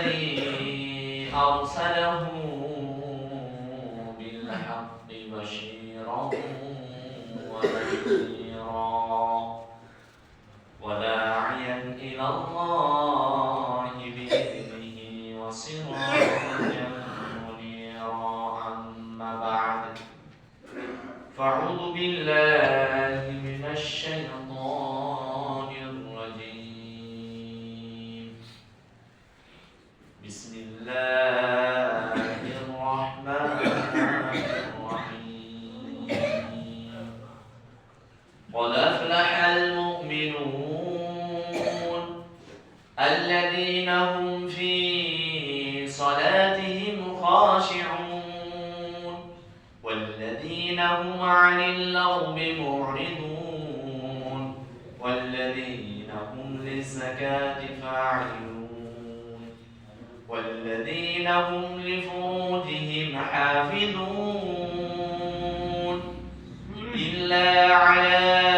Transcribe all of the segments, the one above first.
الذي أرسله اللغو معرضون والذين هم للزكاة فاعلون والذين هم لفروجهم حافظون إلا على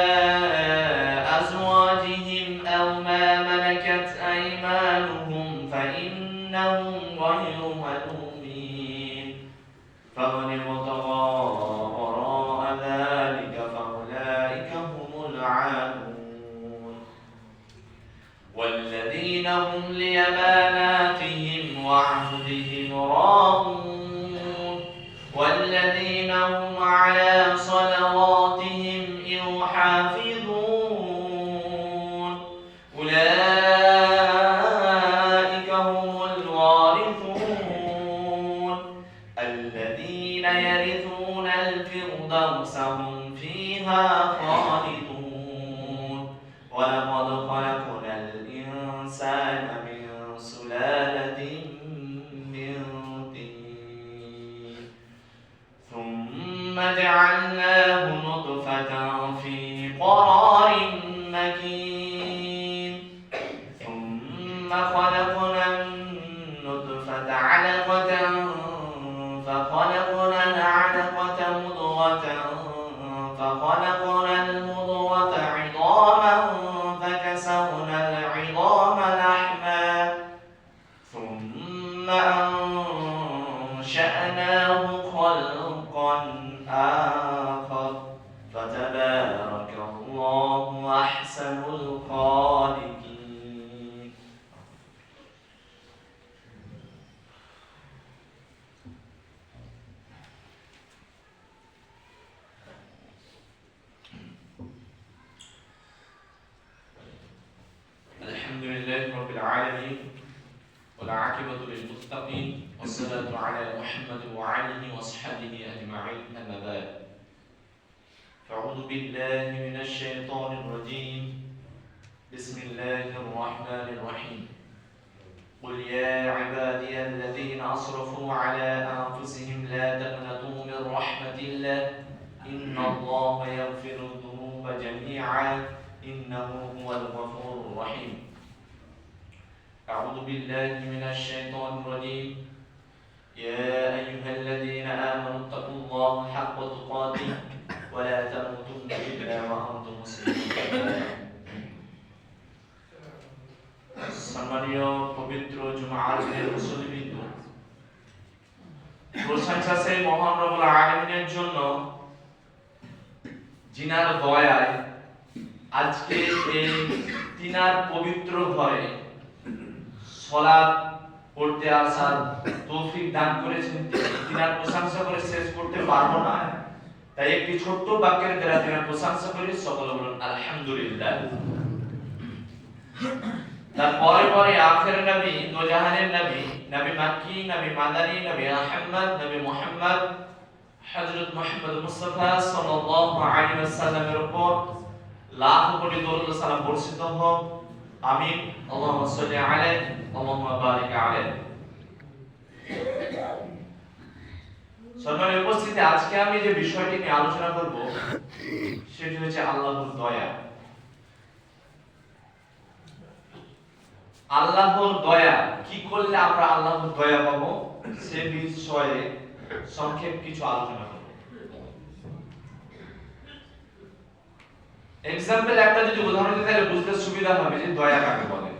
والذين هم لأماناتهم وعهدهم راضون والذين هم على صلواتهم يحافظون أولئك هم الوارثون الذين يرثون الفردوس هم فيها فتبارك الله أحسن الخالقين أعوذ بالله من الشيطان الرجيم يا أيها الذين آمنوا اتقوا الله حق تقاته ولا تموتن إلا وأنتم مسلمون সম্মানীয় পবিত্র জুমার দিনের মুসলিমবৃন্দ প্রশংসা সেই মহান রবুল আলমিনের জন্য জিনার দয়ায় আজকে এই তিনার পবিত্র ঘরে সলাৎ পড়তে আসার তৌফিক দান করেছেন তিনার প্রশংসা করে শেষ করতে পারব না। তাই একটি ছোট্ট বাক্যের দ্বারা তিনার প্রশংসা করি। সকল বলুন, আলহামদুলিল্লাহ। তারপরে পরে আখের নবী দোজাহানের নবী নবী মাক্কি, নবী মাদানী, নবী আহমদ নবী মোহাম্মদ, হযরত মুহাম্মদ মুস্তাফা সাল্লাল্লাহু আলাইহি ওয়াসাল্লামের উপর লাখ কোটি দরুদ সালাম বর্ষিত হোক। আমিন, আল্লাহুম্মা সাল্লি আলাইহি, আল্লাহুম্মা বারিক আলাইহি। উপস্থিতি, আজকে আমি যে বিষয়টি নিয়ে আলোচনা করব, সেটি হচ্ছে আল্লাহর দয়া। আল্লাহর দয়া, কি করলে আমরা আল্লাহর দয়া পাবো? সে বিষয়ে সংক্ষেপ কিছু আলোচনা করব। এক্সাম্পল একটা যদি উদাহরণ দিতে তাহলে বুঝতে সুবিধা হবে যে দয়া কাকে বলে?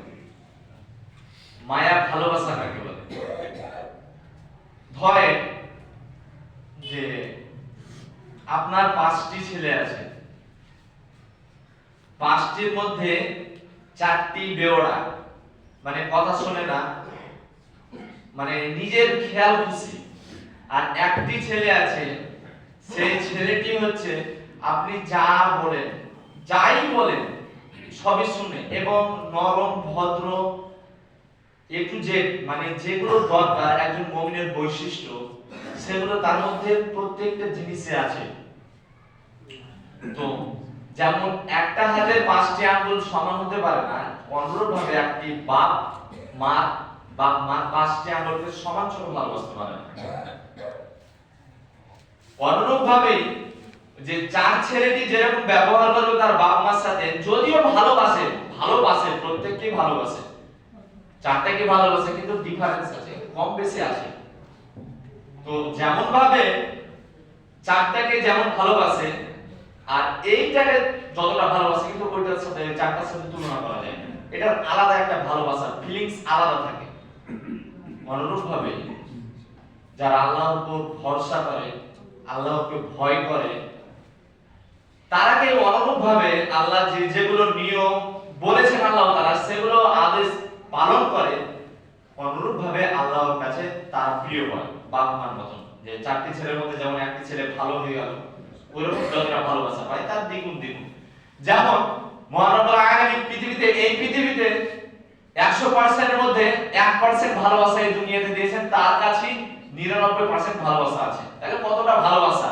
মায়া ভালোবাসা কাকে বলে? ধরে যে আপনার পাঁচটি ছেলে আছে। পাঁচটির মধ্যে চারটি বেওড়া। মানে কথা শোনে না। মানে নিজের খেয়াল খুশি আর একটি ছেলে আছে, সেই ছেলেটি হচ্ছে আপনি যা বলেন যাই বলেন, সবই শুনে এবং নরম, ভদ্র এ টু জেড মানে যেগুলো দরকার, একজন মমিনের বৈশিষ্ট্য, সেগুলো তার মধ্যে প্রত্যেকটা জিনিসে আছে। তো যেমন একটা হাতের পাঁচটি আঙ্গুল সমান হতে পারে না, অনুরূপ ভাবে একটি বাপ মা বাপ মা পাঁচটি আঙ্গুলকে সমান সমান ভালোবাসতে পারে না। অনুরূপ ভাবে যে চার ছেলেটি যেরকম ব্যবহার করবে তার বাপ মার সাথে, যদিও ভালোবাসে ভালোবাসে, প্রত্যেককেই ভালোবাসে। চারটাকে ভালোবাসে? কিন্তু ডিফারেন্স আছে, কম বেশি আছে তো যেমন ভাবে চারটাকে যেমন ভালোবাসে, আর এইটাকে যতটা ভালোবাসে, কিন্তু ওইটার সাথে চারটার সাথে তুলনা করা যায়। এটার আলাদা একটা ভালোবাসা ফিলিংস আলাদা থাকে। অনুরূপ ভাবে যারা আল্লাহর উপর ভরসা করে, আল্লাহকে ভয় করে তারা কেউ অনুরূপ ভাবে আল্লাহ যে যেগুলো নিয়ম বলেছেন আল্লাহ তারা, সেগুলো আদেশ পালন করে অনুরূপ ভাবে আল্লাহর কাছে তার প্রিয় হয় বাপ মতন। যে চারটি ছেলের মধ্যে যেমন একটি ছেলে ভালো হয়ে গেল, ওইরকম যতটা ভালোবাসা পায় তার দ্বিগুণ দ্বিগুণ। যেমন মহানবুল আলামিন পৃথিবীতে, এই পৃথিবীতে একশো পার্সেন্টের মধ্যে এক পার্সেন্ট ভালোবাসা এই দুনিয়াতে দিয়েছেন, তার কাছে নিরানব্বই পার্সেন্ট ভালোবাসা আছে। তাহলে কতটা ভালোবাসা।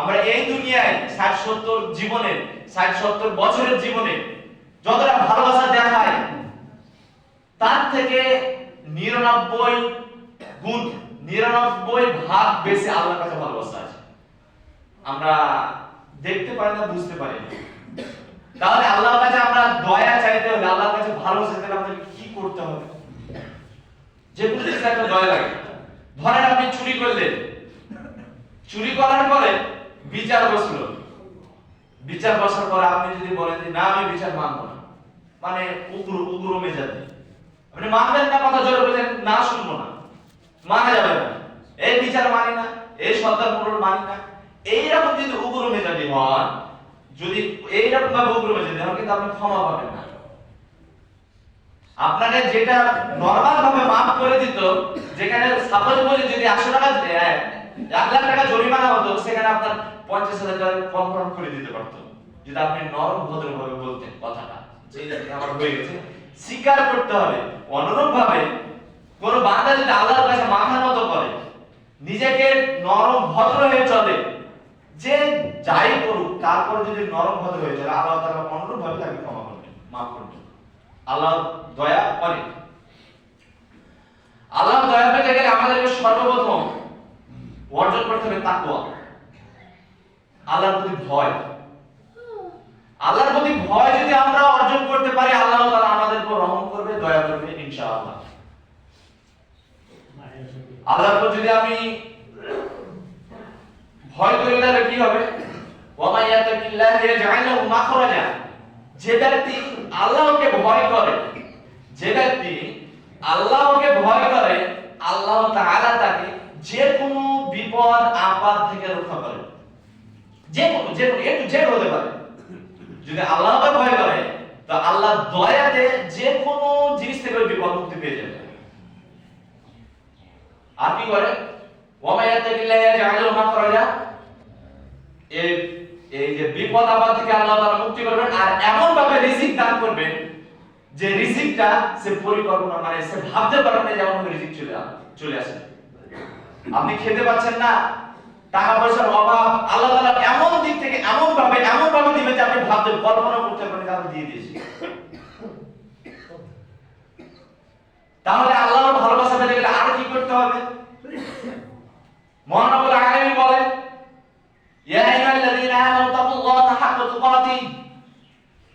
আমরা এই দুনিয়ায় ষাট সত্তর জীবনের, ষাট সত্তর বছরের জীবনে যতটা ভালোবাসা দেখায়, তার থেকে নিরানব্বই গুণ, নিরানব্বই ভাগ বেশি আল্লাহর কাছে ভালোবাসা আছে। আমরা দেখতে পারি না, বুঝতে পারি না। তাহলে আল্লাহর কাছে আমরা দয়া চাইতে হলে, আল্লাহর কাছে ভালোবাসা চাইতে আমাদের কি করতে হবে? যে জিনিস একটা দয়া লাগে। ধরেন আপনি চুরি করলেন। চুরি করার পরে বিচার বসল। বিচার বসার পরে আপনি যদি বলেন না, আমি বিচার মানবো না। মানে উগ্র উগ্র মেজাজে। আপনি মানবেন না, কথা জোরে বলছেন, না, শুনব না। মানা যাবে না। এই বিচার মানি না এই সন্তান পুরো মানি না। এইরকম যদি উগ্র মেজাজি হন, যদি এইরকম ভাবে উগ্র মেজাজি হন, কিন্তু আপনি ক্ষমা পাবেন না। আপনাকে যেটা নরমাল ভাবে মাফ করে দিত, যেখানে সাপোজ বলি যদি একশো টাকা এক লাখ টাকা জরিমানা হতো সেখানে আপনার পঞ্চাশ হাজার টাকা কনফার্ম করে দিতে পারতো। যদি আপনি নরম ভদ্র ভাবে বলতেন কথাটা। যে আমার হয়ে গেছে। স্বীকার করতে হবে অনুরূপ ভাবে কোন বান্দা যদি আল্লাহর কাছে মাথা নত করে নিজেকে নরম ভদ্র হয়ে চলে যে যাই করুক তারপর যদি নরম ভদ্র হয়ে চলে আল্লাহ তাআলা অনুরূপ ভাবে তাকে ক্ষমা করবেন মাফ করবেন। আল্লাহ দয়া করে। আল্লাহ দয়া পেতে গেলে আমাদেরকে সর্বপ্রথম অর্জন করতে হবে তাকওয়া। আল্লাহর প্রতি ভয়। আল্লাহর প্রতি ভয় যদি আমরা অর্জন করতে পারি, আল্লাহ তাআলা আমাদের উপর রহম করবে, দয়া করবে, ইনশাআল্লাহ। আল্লাহর উপর যদি আমি ভয় করি, তাহলে কি হবে? ওয়ামা ইয়াতাকিল্লাহ ইয়াজআল মাখরাজা। যে ব্যক্তি আল্লাহকে ভয় করে, যে ব্যক্তি আল্লাহকে ভয় করে, আল্লাহ তাআলা তাকে বিপদ আপদ থেকে রক্ষা করে। যে যে একটু যে হতে পারে। যদি আল্লাহকে ভয় করে, তো আল্লাহ দয়াতে যে কোনো জিনিস থেকে বিপদ মুক্তি পেয়ে যাবে। আর কি করে? আল্লাহ করবেন যে সে পরিকল্পনা মানে সে ভাবতে পারবে না যেমন চলে আসে আপনি খেতে পাচ্ছেন না। টাকা পয়সার অভাব। আল্লাহ তাআলা এমন দিক থেকে এমন ভাবে এমন ভাবে দিবে যে আপনি ভাবতে কল্পনা করতে পারেন যে দিয়ে দিয়েছে। তাহলে আল্লাহর ভালোবাসা পেতে গেলে আর কি করতে হবে? মহানবুল আলামিন বলেন, ইয়া আইয়ুহাল্লাযীনা আমানু তাকুল্লাহা হাক্কা তুকাতিহি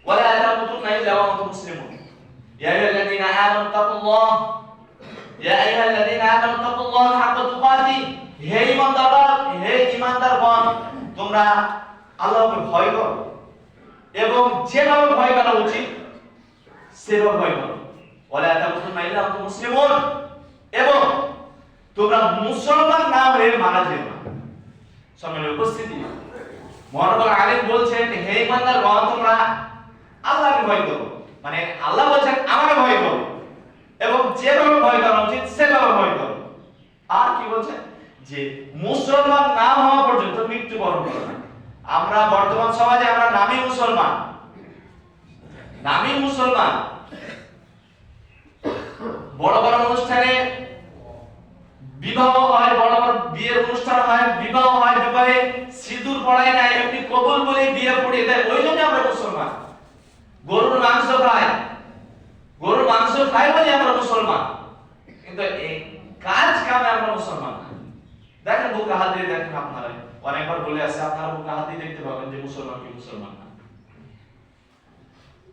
ওয়া লা তামুতুন্না ইল্লা ওয়া আনতুম মুসলিমুন। ইয়া আইয়ুহাল্লাযীনা আমানু তাকুল্লাহ ইয়া আইয়ুহাল্লাযীনা আমানু তাকুল্লাহা হাক্কা তুকাতিহি হে ঈমানদাররা হে ঈমানদারগণ তোমরা আল্লাহকে ভয় করো এবং যেভাবে ভয় করা উচিত, সেভাবে ভয় করো। ওয়ালা তামুতুন্না ইল্লা আনতুম মুসলিমুন। এবং তোমরা মুসলমান না হয়ে মারা যেও না। সম্মানের উপস্থিতি মহানবর আলিম বলছেন, হে ইমানদার গণ তোমরা আল্লাহকে ভয় করো। মানে আল্লাহ বলছেন, আমাকে ভয় করো। এবং যেভাবে ভয় করা উচিত সেভাবে ভয় করো আর কি বলছে? যে মুসলমান না হওয়া পর্যন্ত মৃত্যুবরণ করো না। আমরা বর্তমান সমাজে আমরা নামী মুসলমান। নামী মুসলমান। বড় বড় অনুষ্ঠানে বিবাহ হয়, বড় বড় বিয়ের অনুষ্ঠান হয়, বিবাহ হয়, বিবাহে সিঁদুর পড়ায় না এমনি কবুল বলে বিয়ে পড়িয়ে দেয়। ওই জন্য আমরা মুসলমান। গরুর মাংস খায় গরুর মাংস খাই বলে আমরা মুসলমান। কিন্তু এই কাজ কামে আমরা মুসলমান না। দেখেন বুকে হাত দিয়ে দেখেন আপনারা। অনেকবার বলে আছে, আপনারা বুকে হাত দিয়ে দেখতে পাবেন যে মুসলমান কি মুসলমান না।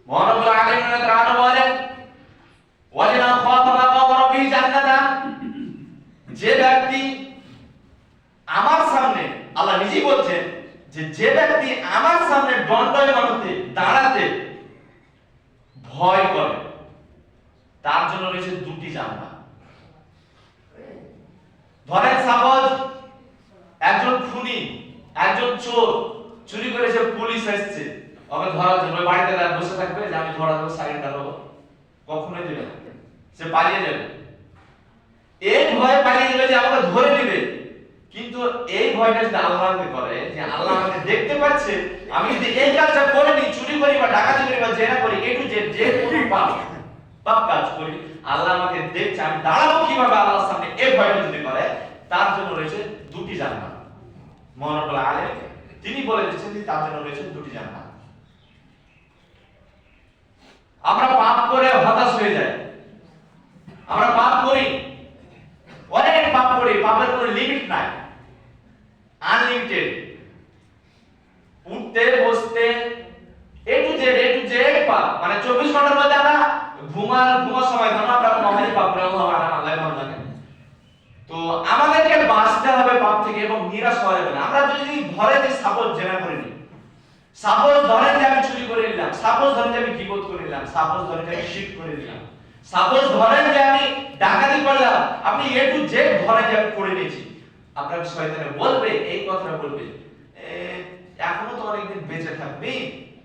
মহানবুল আলামিন তাআলা বলেন ওয়ালিমান খাফা মাকাম রাব্বিহি জান্নাতান যে ব্যক্তি আমার সামনে, আল্লাহ নিজেই বলছেন যে যে ব্যক্তি আমার সামনে দণ্ডায়মান হতে দাঁড়াতে ভয় করে তার জন্য রয়েছে দুটি জানলা। ধরেন সাপোজ একজন খুনি, একজন চোর চুরি করেছে পুলিশ এসেছে। ওকে ধরার জন্য ওই বাড়িতে বসে থাকবে যে আমি ধরা দেবো সাইলেন্টার হব কখনোই দেবে না। সে পালিয়ে যাবে। এই ভয় পালিয়ে যাবে যে আমাকে ধরে নেবে। কিন্তু এই ভয়টা যদি আল্লাহকে করে, যে আল্লাহ আমাকে দেখতে পাচ্ছে, আমি যদি এই কাজটা করে করিনি চুরি করি বা ডাকাতি করি বা জেনা করি একটু যে যে কোনো পাপ। পাপ কাজ করি, আল্লাহ আমাকে দেখছে, আমি দাঁড়াবো কীভাবে আল্লাহর সামনে? যদি করে, তার জন্য রয়েছে দুটি জান্নাত। মহানবুল তিনি বলে দিচ্ছেন তার জন্য রয়েছে দুটি জান্নাত। আমরা পাপ করে হতাশ হয়ে যাই। আমরা পাপ করি। অনেক পাপ করি, পাপের কোনো লিমিট নাই। আনলিমিটেড উঠতে, বসতে A to Z A to Z পাপ। মানে চব্বিশ ঘণ্টার মধ্যে আমরা ঘুমার ঘুমার সময় ধরো আমরা ভালো জানে তো আমাদেরকে বাঁচতে হবে পাপ থেকে এবং নিরাশ হওয়া যাবে না। আমরা যদি ধরে যে সাপোজ জেনা করে নিই সাপোজ ধরেন যে আমি চুরি করে নিলাম সাপোজ ধরেন যে আমি বিপদ করে নিলাম সাপোজ ধরেন যে আমি শিফট করে নিলাম সাপোজ ধরেন যে আমি ডাকাতি করলাম, আপনি এ টু জেড ধরেন যে আমি করে নিয়েছি, আপনার শয়তানে বলবে? এই কথাটা বলবে। এখনও তো অনেকদিন বেঁচে থাকবি,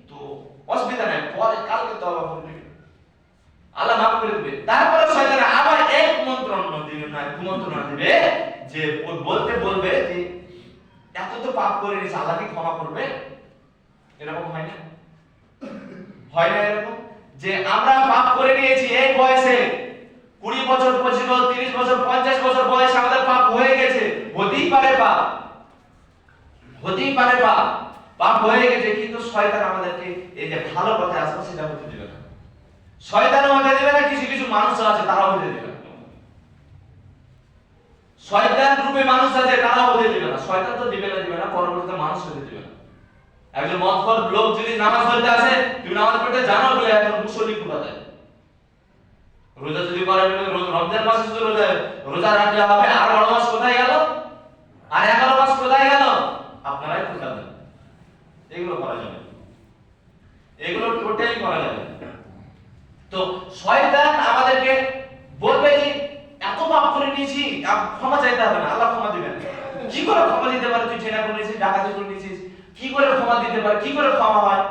তো অসুবিধা নাই, পরে, কালকে তো আবার আল্লাহ মাফ করে দিবে। তারপরে শয়তানে আবার এক মন্ত্রণা দিবে, না কুমন্ত্রণা দিবে, যে বলতে বলবে যে, এত তো পাপ করে নিস আল্লাহ কি ক্ষমা করবে? এরকম হয় না। হয় না এরকম? যে আমরা পাপ করে নিয়েছি এই বয়সে, কুড়ি বছর পঁচিশ বছর, তিরিশ বছর, পঞ্চাশ বছর বয়স আমাদের পাপ হয়ে গেছে, হতেই পারে পাপ। হতেই পারে পাপ। পাপ হয়ে গেছে, কিন্তু শয়তান আমাদেরকে এই যে ভালো পথে আসব, সেটা হতে দেবে না। শয়তানও হতে দেবে না, কিছু কিছু মানুষ আছে, তারাও হতে দেবে শয়তান রূপে মানুষ আছে, তারাও হতে দেবে না। শয়তান তো দিবে না দিবে না, পরবর্তীতে মানুষ হতে দেবে না। একজন মদখর লোক যদি নামাজ পড়তে আসে, তুমি নামাজ পড়তে জানো বলে একজন মুসল্লি কোথা দেয়। রোজা যদি করে রমজান মাসে শুধু রোজা রোজা রাখলে হবে আর বড় মাস কোথায় গেল? আর এগারো মাস কোথায় গেল? আপনারাই দেন। এগুলো করা যাবে এগুলো টোটালি করা যাবে। তো শয়তান আমাদেরকে বলবে যে এত পাপ করে নিয়েছি আর ক্ষমা চাইতে হবে না আল্লাহ ক্ষমা দিবেন কি করে ক্ষমা দিতে পারে তুই জেনা করে নিয়েছিস ডাকাতি করে নিয়েছিস কি করে ক্ষমা দিতে পারে কি করে ক্ষমা হয়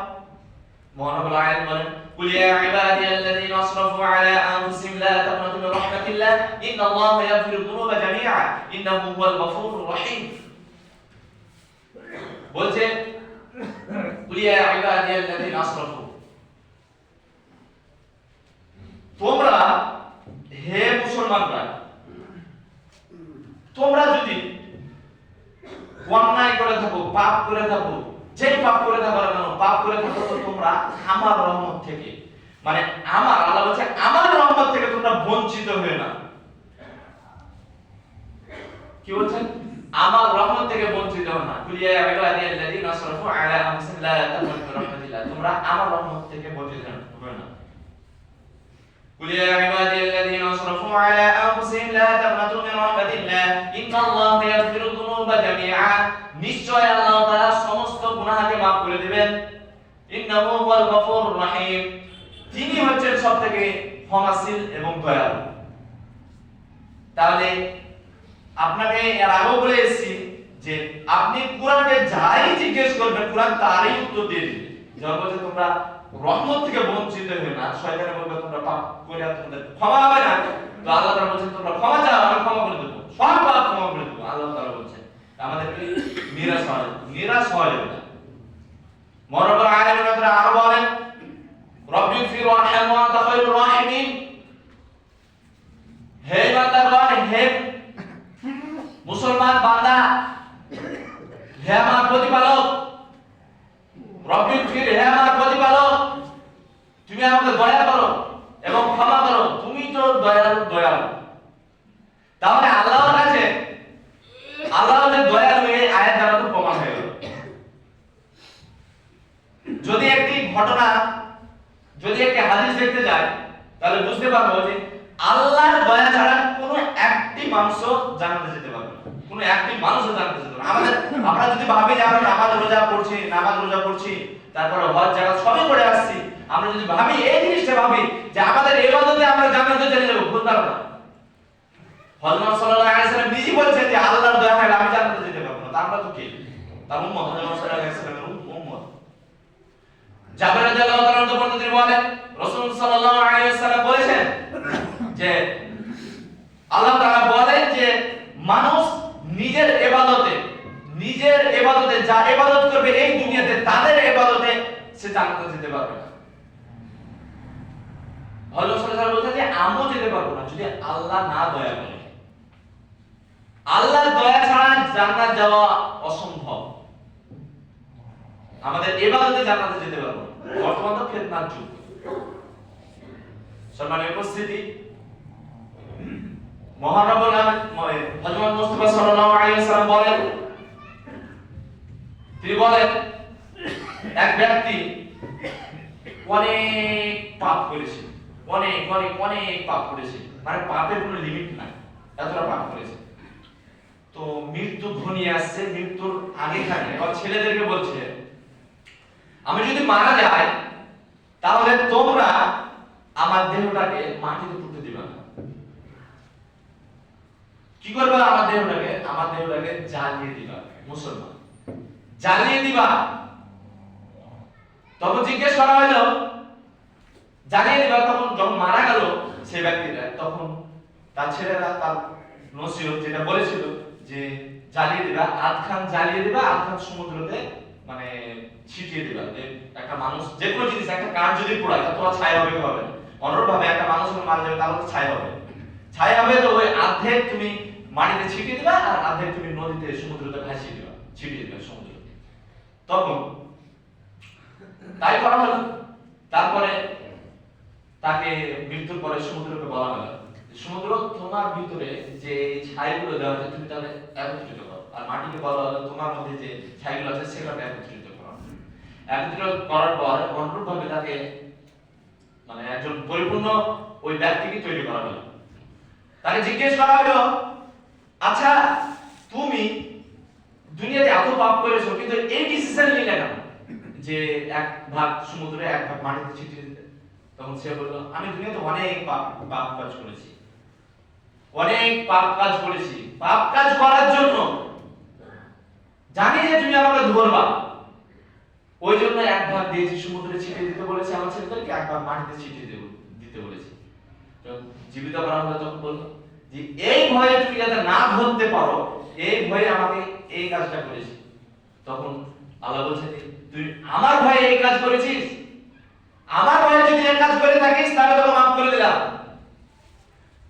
মহানবুল আয়াত বলেন قل يا عبادي الذين اسرفوا على انفسهم لا تقنطوا من رحمة الله ان الله يغفر الذنوب جميعا انه هو الغفور الرحيم বলছে قل يا عبادي الذين اسرفوا তোমরা হে মুসলমানরা, তোমরা যদি অন্যায় করে থাকো, পাপ করে থাকো, যেই পাপ করে থাকো না কেন, পাপ করে থাকো তো তোমরা আমার রহমত থেকে। মানে আমার, আল্লাহ বলছে, আমার রহমত থেকে তোমরা বঞ্চিত হয়ে না। কি বলছেন? আমার রহমত থেকে বঞ্চিত হও না। কুলিয়া ইবাদি আল্লাযীনা আসরাফু আলা আনফুসিহিম লা রাহমাতিল্লাহ। তোমরা আমার রহমত থেকে বঞ্চিত হবে না। قل يا عبادي الذين اسرفوا على انفسهم لا تقنطوا من رحمة الله ان الله يغفر الذنوب جميعا নিশ্চয় আল্লাহ তাআলা সমস্ত গুনাহকে maaf করে দিবেন ইন্নাহু হুয়াল গফুরুর রহিম তিনি হচ্ছেন সবথেকে ক্ষমাশীল এবং দয়ালু তাহলে আপনাকে এর আগেও বলে এসেছি যে আপনি কোরআনকে যাই জিজ্ঞেস করবেন কোরআন তারই উত্তর দিয়ে দিবে যখন বলছে তোমরা রহমত থেকে বঞ্চিত হয়ে না শয়তানে বলবে, তোমরা পাপ করে তোমাদের ক্ষমা হবে না। তো আল্লাহ তাআলা বলছেন, তোমরা ক্ষমা চাও, আমি ক্ষমা করে দেবো। সব পাপ ক্ষমা করে দেবো। আল্লাহ তাআলা বলছেন আমাদেরকে নিরাশ না। নিরাশ যাবে না। মরবার আয়াতের মধ্যে আরও বলেন রব্বি ফির ওয়ারহাম ওয়া আনতা খায়রুর রাহিমিন। হে বান্দাগণ হে মুসলমান বান্দা, হে আমার প্রতিপালক রব্বি ফির হে আমার তুমি আমাকে দয়া করো এবং ক্ষমা করো। তুমি তো দয়ালু দয়ালু। তাহলে আল্লাহর কাছে আল্লাহ যে দয়ালু এই আয়াত দ্বারা তো প্রমাণ হয়ে গেল। যদি একটি ঘটনা, যদি একটি হাদিস দেখতে যায় তাহলে বুঝতে পারব যে আল্লাহর দয়া ছাড়া কোনো একটি মানুষ জানতে যেতে পারবে না। কোনো একটি মানুষও জানতে যেতে পারবে আমাদের, আমরা যদি ভাবি যে আমরা নামাজ রোজা পড়ছি, নামাজ রোজা পড়ছি, তারপরে হজ জায়গা সবই করে আসছি আমরা যদি ভাবি, এই জিনিসটা ভাবি, যে আমাদের ইবাদতে আমরা জান্নাতে চলে যাব ভুল না হযরত সাল্লাল্লাহু আলাইহি সাল্লাম নিজে বলছেন যে আল্লাহর দয়া হয় আমি জান্নাতে যেতে পারব না। আমরা তো কে? তার উম্মত হযরত সাল্লাল্লাহু আলাইহি সাল্লামের উম্মত। জাবের রাদিয়াল্লাহু তাআলা তো তিনি বলেন, রাসূল সাল্লাল্লাহু আলাইহি ওয়াসাল্লাম বলেছেন যে, আল্লাহ তাআলা বলেন যে, মানুষ নিজের ইবাদতে নিজের ইবাদতে যা ইবাদত করবে এই দুনিয়াতে, তাদের ইবাদতে সে জান্নাতে যেতে পারবে না। হযরত সাল্লাল্লাহু আলাইহি যে আমিও যেতে পারব না, যদি আল্লাহ না দয়া করে। আল্লাহর দয়া ছাড়া জান্নাত যাওয়া অসম্ভব। আমাদের এবাদতে জান্নাতে যেতে পারব বর্তমান তো ফিতনার যুগ। সম্মানের উপস্থিতি মহানবুল হযরত মুস্তাফা সাল্লাল্লাহু আলাইহি ওয়াসাল্লাম বলেন, তিনি বলেন, এক ব্যক্তি অনেক পাপ করেছে অনেক অনেক অনেক পাপ করেছে। মানে পাপের কোনো লিমিট নাই। এতটা পাপ করেছে। তো মৃত্যু ঘনিয়ে আসছে, মৃত্যুর আগে থাকে এবার ছেলেদেরকে বলছে, আমি যদি মারা যাই, তাহলে তোমরা আমার দেহটাকে মাটিতে পুঁতে দিবে না। কি করবে? আমার দেহটাকে আমার দেহটাকে জ্বালিয়ে দিবা। মুসলমান, জ্বালিয়ে দিবা। তখন জিজ্ঞেস করা হলো জ্বালিয়ে দিবা, তখন যখন মারা গেল সেই ব্যক্তিটা তখন তার ছেলেরা, তার নসিহত যেটা বলেছিল যে জ্বালিয়ে দিবা আধখান জ্বালিয়ে দিবা আধখান সমুদ্রতে মানে ছিটিয়ে দিবা। যে একটা মানুষ, যে কোনো জিনিস, একটা কাঠ যদি পোড়ায়, তা তোমার ছাই হবে হবে অনুরূপ একটা মানুষ মারা যাবে তাহলে ছাই হবে। ছাই হবে তো ওই আর্ধেক তুমি মাটিতে ছিটিয়ে দিবা আর আর্ধেক তুমি নদীতে, সমুদ্রতে ভাসিয়ে দিবা, ছিটিয়ে দিবা সমুদ্রতে। তখন তাই করা হলো। তারপরে তাকে মৃত্যুর পরে সমুদ্রকে বলা হলো। সমুদ্র তোমার ভিতরে যে ছাইগুলো দেওয়া আছে, তুমি তাহলে একত্রিত করো। আর মাটিকে বলা হলো তোমার মধ্যে যে ছাইগুলো আছে, সেগুলোকে একত্রিত করো। একত্রিত করার পর অনুরূপ ভাবে তাকে মানে একজন পরিপূর্ণ ওই ব্যক্তিকে তৈরি করা হলো। তাকে জিজ্ঞেস করা হলো আচ্ছা তুমি দুনিয়াতে এত পাপ করেছ, কিন্তু এই ডিসিশন নিলে কেন? যে এক ভাগ সমুদ্রে, এক ভাগ মাটিতে ছিটিয়ে তখন সে বলল, আমি দুনিয়াতে অনেক পাপ পাপ কাজ করেছি। অনেক পাপ কাজ করেছি। পাপ কাজ করার জন্য জানি যে তুমি আমাকে ধরবা। ওই জন্য এক ভাগ সমুদ্রে ছিটিয়ে দিতে বলেছি আমার ছেলেদেরকে এক ভাগ মাটিতে ছিটিয়ে দেব, দিতে বলেছি। জীবিত হলো, তখন বলল যে, এই ভয়ে তুমি যাতে না ধরতে পারো, এই ভয়ে আমাকে এই কাজটা করেছি। তখন আল্লাহ বলছে তুই আমার ভয়ে এই কাজ করেছিস? আমার ভয়ে যদি এক কাজ করে থাকিস, তাহলে তোকে মাফ করে দিলাম।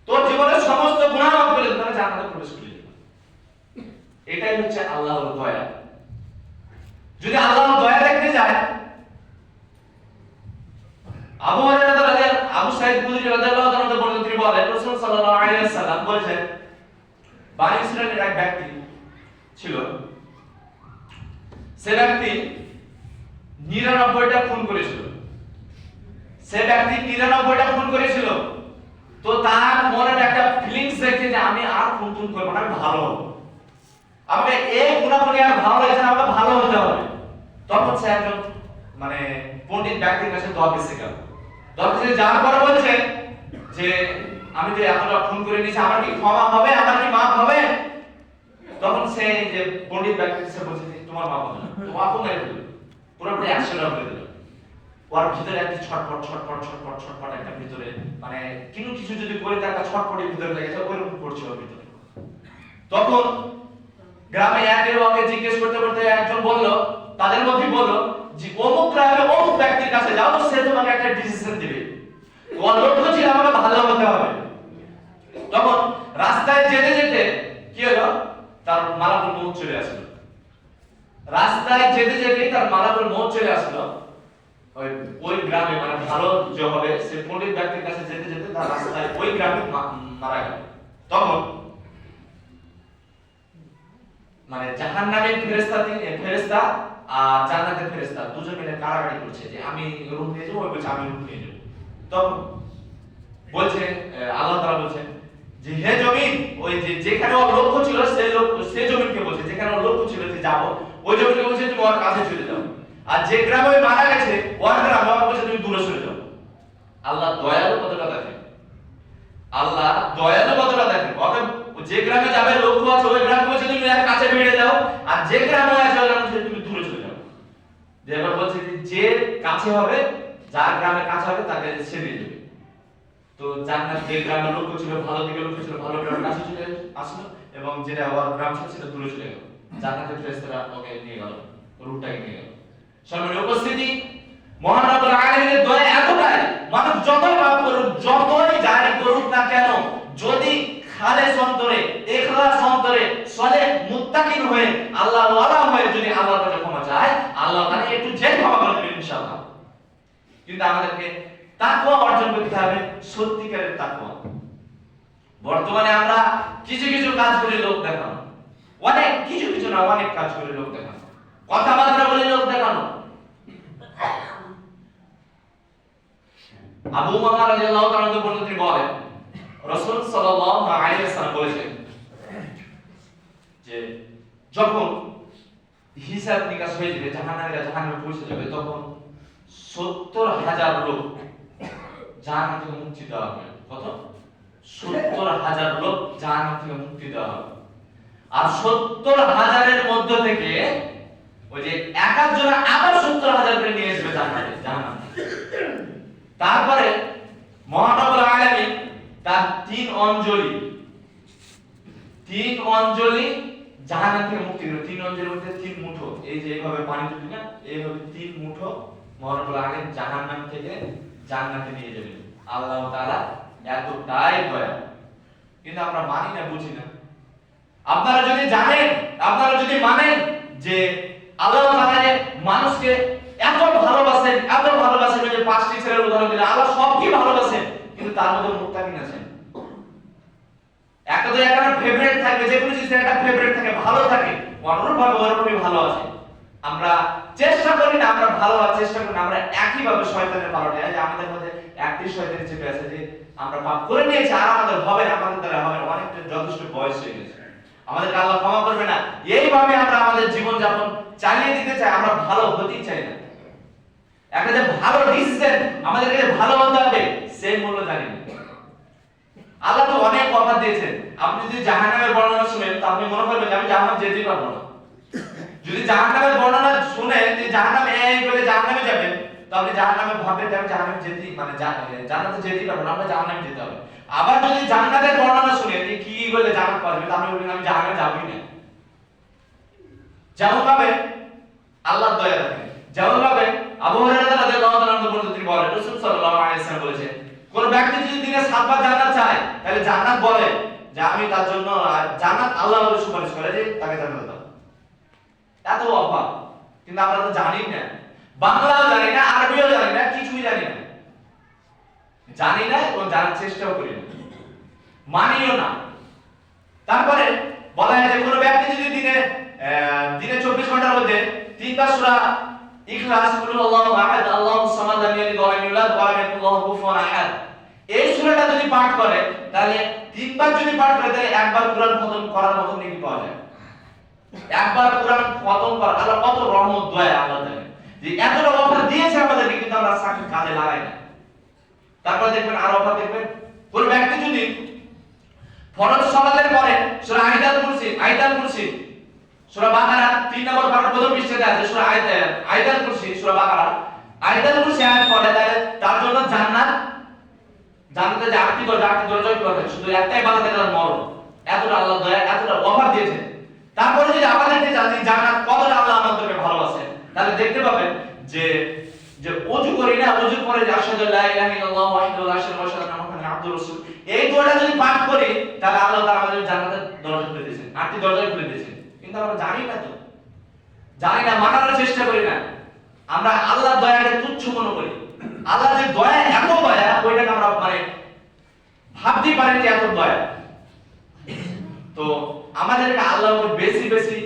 তোর জীবনের সমস্ত গুনাহ মাফ করে দিলাম। তাহলে জান্নাতে প্রবেশ করে দিলাম। এটাই হচ্ছে আল্লাহর দয়া। যদি আল্লাহর দয়া দেখতে যায়, আবু হুরায়রা রাদিয়াল্লাহু আবু সাঈদ খুদরি রাদিয়াল্লাহু তাআলা বর্ণিত, তিনি বলেন, রাসূল সাল্লাল্লাহু আলাইহি ওয়াসাল্লাম বলেছেন, বানি ইসরায়েলের এক ব্যক্তি ছিল। সে ব্যক্তি নিরানব্বইটা খুন করেছিল। সে ব্যক্তি নিরানব্বইটা খুন করেছিল। তো তার মনের একটা ফিলিংস দেখছে যে আমি আর খুন খুন করব না ভালো আমাকে এই গুণাগুণি আর ভালো লাগছে না, আমাকে ভালো হতে হবে। তখন সে একজন মানে পণ্ডিত ব্যক্তির কাছে দোয়া গেল। দোয়া যাওয়ার পরে বলছে যে, আমি যে এতটা খুন করে নিয়েছি, আমার কি ক্ষমা হবে? আমার কি মাফ হবে? তখন সে যে পণ্ডিত ব্যক্তি সে বলছে তোমার মাফ হবে না তোমাকে মেরে পুরোপুরি করে দিল ওর ভিতরে একটা ছটপট ছটপট ছটপট ছটপট একটা ভিতরে। মানে কিছু কিছু যদি করে তার একটা ছটপটের ভিতরে লেগেছে ওইরকম করছে ওর ভিতরে। তখন গ্রামে একের ওকে জিজ্ঞেস করতে করতে একজন বলল, তাদের মধ্যে বলল যে, অমুক গ্রামে অমুক ব্যক্তির কাছে যাও, সে তোমাকে একটা ডিসিশন দিবে। ওর লক্ষ্য আমাকে ভালো হতে হবে। তখন রাস্তায় যেতে যেতে কি হলো? তার মালাকুল মৌত চলে আসলো। রাস্তায় যেতে যেতে তার মালাকুল মৌত চলে আসলো। ওই গ্রামে মানে ভালো যে হবে, সে পণ্ডিত ব্যক্তির কাছে যেতে যেতে তার রাস্তায় ওই গ্রামে মারা গেল। তখন মানে জাহান্নামের ফেরেশতা তিনি- ফেরেশতা আর জান্নাতের ফেরেশতা দুজন মিলে করছে যে, আমি রুম নিয়ে যাব? বলছে, আমি রুম নিয়ে যাব। তখন বলছে আল্লাহ তাআলা বলছেন যে, হে জমিন, ওই যে যেখানে ওর লক্ষ্য ছিল, সে লোক, সে জমিনকে বলছে, যেখানে ওর লক্ষ্য ছিল যে যাব, ওই জমিনকে বলছে, তুমি ওর কাছে চলে যাও। আর যে গ্রামে ওই মারা গেছে, ওর গ্রাম ওকে বলছে, তুমি দূরে সরে যাও। আল্লাহ দয়ালু কতটা দেখেন আল্লাহ দয়ালু কতটা দেখেন ওকে, যে গ্রামে যাবে, লোক আছে, ওই গ্রামে বলছে, তুমি এক কাছে ভিড়ে যাও। আর যে গ্রামে আছে, ওই গ্রামে তুমি দূরে চলে যাও। যে এবার বলছে যে কাছে হবে, যার গ্রামে কাছে হবে, তাকে সে দিয়ে দেবে তো জান্নাত যে গ্রামের লোক ছিল, ভালো দিকে লোক ছিল, ভালো গ্রামের কাছে চলে আসলো এবং যেটা ওর গ্রাম ছিল, সেটা দূরে চলে গেল। জান্নাতের ফেরেশতারা ওকে নিয়ে গেল রূপটাকে নিয়ে গেল। সম্মানের উপস্থিতি মহান রব্বুল আলামিনের দয়া এতটাই, মানুষ যতই পাপ করুক, যতই জারি করুক না কেন, যদি খালেস অন্তরে ইখলাস অন্তরে সলে মুত্তাকিন হয়ে আল্লাহ ওয়ালা হয়ে যদি আল্লাহর কাছে ক্ষমা চায়, আল্লাহ তাকে একটু যে ক্ষমা করে দেবেন ইনশাআল্লাহ। কিন্তু আমাদেরকে তাকওয়া অর্জন করতে হবে, সত্যিকারের তাকওয়া। বর্তমানে আমরা কিছু কিছু কাজ করে লোক দেখানো। অনেক, কিছু কিছু না, অনেক কাজ করে লোক দেখানো। কথাবার্তা বলে লোক দেখানো। আবু মামা রাদিয়াল্লাহু তাআলা বলেন তিনি বলেন, রাসূল সাল্লাল্লাহু আলাইহি ওয়াসাল্লাম বলেছেন যে, যখন হিসাব নিকাশ হয়ে যাবে জাহান্নামীরা জাহান্নামে পৌঁছে যাবে, তখন সত্তর হাজার লোক জাহান্নাম থেকে মুক্তি দেওয়া হবে। কত? সত্তর হাজার লোক জাহান্নাম থেকে মুক্তি দেওয়া হবে। আর সত্তর হাজারের মধ্য থেকে ওই যে এক একজন আবার সত্তর হাজার করে নিয়ে আসবে জাহান্নামে জাহান্নাম থেকে। তারপরে মহানবুল আলামিন তার তিন অঞ্জলি তিন অঞ্জলি জাহান্নাম থেকে মুক্তি দিল তিন অঞ্জলির মধ্যে তিন মুঠো। এই যে এইভাবে পানি তুলি না এইভাবে তিন মুঠো মহানবুল আলামিন জাহান্নাম থেকে জান্নাতে নিয়ে যাবেন আল্লাহ তাআলা এতটাই দয়া। কিন্তু আমরা মানি না, বুঝি না। আপনারা যদি জানেন, আপনারা যদি মানেন যে আল্লাহ তাআলা মানুষকে এত ভালোবাসেন এত ভালোবাসেন যে পাঁচটি ছেলের উদাহরণ দিলেন আল্লাহ সবকে ভালোবাসেন, কিন্তু তার মধ্যে মুত্তাকিন আছেন একটা তো একটা ফেভারিট থাকবে যে কোনো জিনিসের একটা ফেভারিট থাকে, ভালো থাকে অনুরূপ ভাবে ওরকমই ভালো আছে। আমরা চেষ্টা করি না, আমরা ভালো হওয়ার চেষ্টা করি না, আমরা একই ভাবে শয়তানের পালটে যে আমাদের মধ্যে একটি শয়তান চেপে আছে যে আমরা পাপ করে নিয়েছি, আর আমাদের হবে না, আমাদের দ্বারা হবে না। অনেকটা যথেষ্ট বয়স হয়ে গেছে। আমাদেরকে আল্লাহ ক্ষমা করবে না। এইভাবে আমরা আমাদের জীবন যাপন চালিয়ে দিতে চাই, আমরা ভালো হতেই চাই না। একটা যে ভালো ডিসিশন আমাদেরকে যে ভালো হতে হবে, সেই মূল্য জানি আল্লাহ তো অনেক অফার দিয়েছেন। আপনি যদি জাহান্নামের বর্ণনা শুনেন, তো আপনি মনে করবেন আমি জাহান্নাম যেতেই পারব না। যদি জাহান্নামের বর্ণনা শুনে যে জাহান্নামে এই বলে জাহান্নামে যাবেন, তো আপনি জাহান্নামে ভাববেন যে আমি জাহান্নামে যেতেই মানে জান্নাতে যেতেই পারব না, আমরা জাহান্নামে যেতে হবে। আবার যদি জান্নাতের বর্ণনা শুনে যে কি বলে জান্নাত পাওয়া যাবে, তো আপনি বলবেন, আমি জাহান্নামে যাবই না। যেমন ভাবে আল্লাহ দয়া রাখেন। যেমন ভাবে আবু হুরায়রা রাদিয়াল্লাহু তাআলা বর্ণিত তিনি বলেন, রাসূল সাল্লাল্লাহু আলাইহি ওয়াসাল্লাম বলেছেন, কোন ব্যক্তি যদি দিনে সাতবার জান্নাত চায়, তাহলে জান্নাত বলে যে আমি তার জন্য জান্নাত আল্লাহ আমাদের সুপারিশ করে যে তাকে জান্নাত দাও। এত অভাব। কিন্তু আমরা তো জানি না। বাংলাও জানি না, আরবিও জানি না, কিছুই জানি না। জানি না এবং জানার চেষ্টাও করি না। মানিও না। তারপরে বলা হয় যে কোনো ব্যক্তি যদি দিনে দিনে চব্বিশ ঘণ্টার মধ্যে তিনবার সূরা ইখলাস কুল আল্লাহু আহাদ, আল্লাহু সামাদ লাম ইয়ালিদ ওয়া ইউলাদ ওয়া লাম ইয়াকুল লাহু কুফুয়ান আহাদ। এই সূরাটা যদি পাঠ করে, তাহলে তিনবার যদি পাঠ করে, তাহলে একবার কোরআন খতম করার মতো নেকি পাওয়া যায়। একবার কোরআন খতম করা, আল্লাহ কত রহমত দয়া আল্লাহ দেয় যে এতটা অফার দিয়েছে আমাদেরকে, কিন্তু আমরা সাথে কাজে লাগাই না। তারপর দেখবেন, আরও অফার দেখবেন। কোন ব্যক্তি যদি ফরজ সালাতের পরে, সূরা আইদাল কুরসি আইদাল কুরসি সূরা বাকারা 3 নম্বর পারার প্রথম পৃষ্ঠাতে আছে, সূরা আইদাল আইদাল কুরসি, সূরা বাকারা আইদাল কুরসি আয়াত পড়ে তাহলে তার জন্য জান্নাত জান্নাতে যে আটটি দরজা আটটি খোলা থাকে শুধু একটাই বাধা থাকে তার মরণ। এতটা আল্লাহ দয়া, এতটা অফার দিয়েছে তারপরে যদি আমাদেরকে জানি জান্নাত কতটা আল্লাহ আমাদেরকে ভালোবাসে, তাহলে দেখতে পাবেন যে যে ওযু করি না ওযু পরে যে আশহাদু লা ইলাহা ইল্লাল্লাহু ওয়াহদাহু লা শারীকা লাহু ওয়া আশহাদু আন্না মুহাম্মাদান আবদুহু ওয়া রাসূলুহু এই দোয়াটা যদি পাঠ করি, তাহলে আল্লাহ তাআলা আমাদের জান্নাতের দরজা খুলে দিয়েছেন আটটি দরজা খুলে দিয়েছেন। কিন্তু আমরা জানি না তো। জানি না মানার চেষ্টা করি না। আমরা আল্লাহর দয়াকে তুচ্ছ মনে করি। আল্লাহ যে দয়া, এত দয়া, ওইটাকে আমরা মানে ভাবতেই পারি যে এত দয়া। তো আমাদেরকে আল্লাহর উপর বেশি বেশি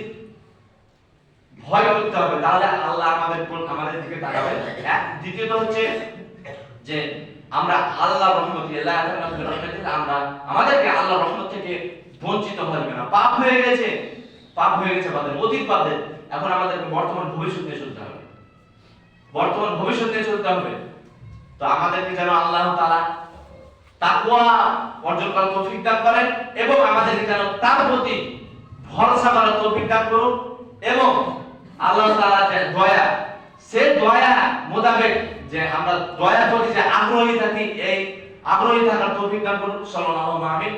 ভয় করতে হবে। তাহলে আল্লাহ আমাদের আমাদের দিকে তাকাবে এক, দ্বিতীয়ত হচ্ছে যে আমরা আল্লাহ রহমত আমরা আমাদেরকে আল্লাহর রহমত থেকে বঞ্চিত হবে না। পাপ হয়ে গেছে। পাপ হয়ে গেছে আমাদের, অতীত পাপের। এখন আমাদেরকে বর্তমান ভবিষ্যৎ নিয়ে চলতে হবে। বর্তমান ভবিষ্যৎ নিয়ে চলতে হবে। তো আমাদেরকে যেন আল্লাহ তাআলা তাকওয়া অর্জন করার তৌফিক দান করেন এবং আমাদেরকে যেন তার প্রতি ভরসা করার তৌফিক দান করুন এবং আল্লাহ তাআলা যে দয়া, সে দয়া মোতাবেক যে আমরা দয়া প্রতি যে আগ্রহী থাকি, এই আগ্রহী থাকার তৌফিক দান করুন। সাল্লাল্লাহু আমিন।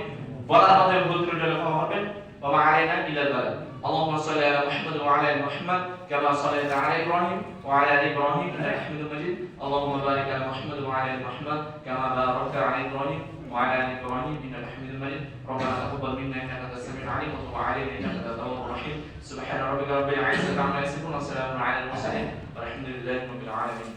বলার কথা ভুল ত্রুটি ক্ষমা করবেন وما علينا إلا البلاغ. اللهم صل على محمد وعلى آل محمد كما صليت على إبراهيم وعلى آل إبراهيم إنك حميد مجيد. اللهم بارك على محمد وعلى آل محمد كما باركت على إبراهيم وعلى آل إبراهيم إنك حميد مجيد. ربنا تقبل منا إنك أنت السميع العليم وتب علينا إنك أنت التواب الرحيم. سبحان ربك رب العزة عما يصفون وسلام على المرسلين والحمد لله رب العالمين.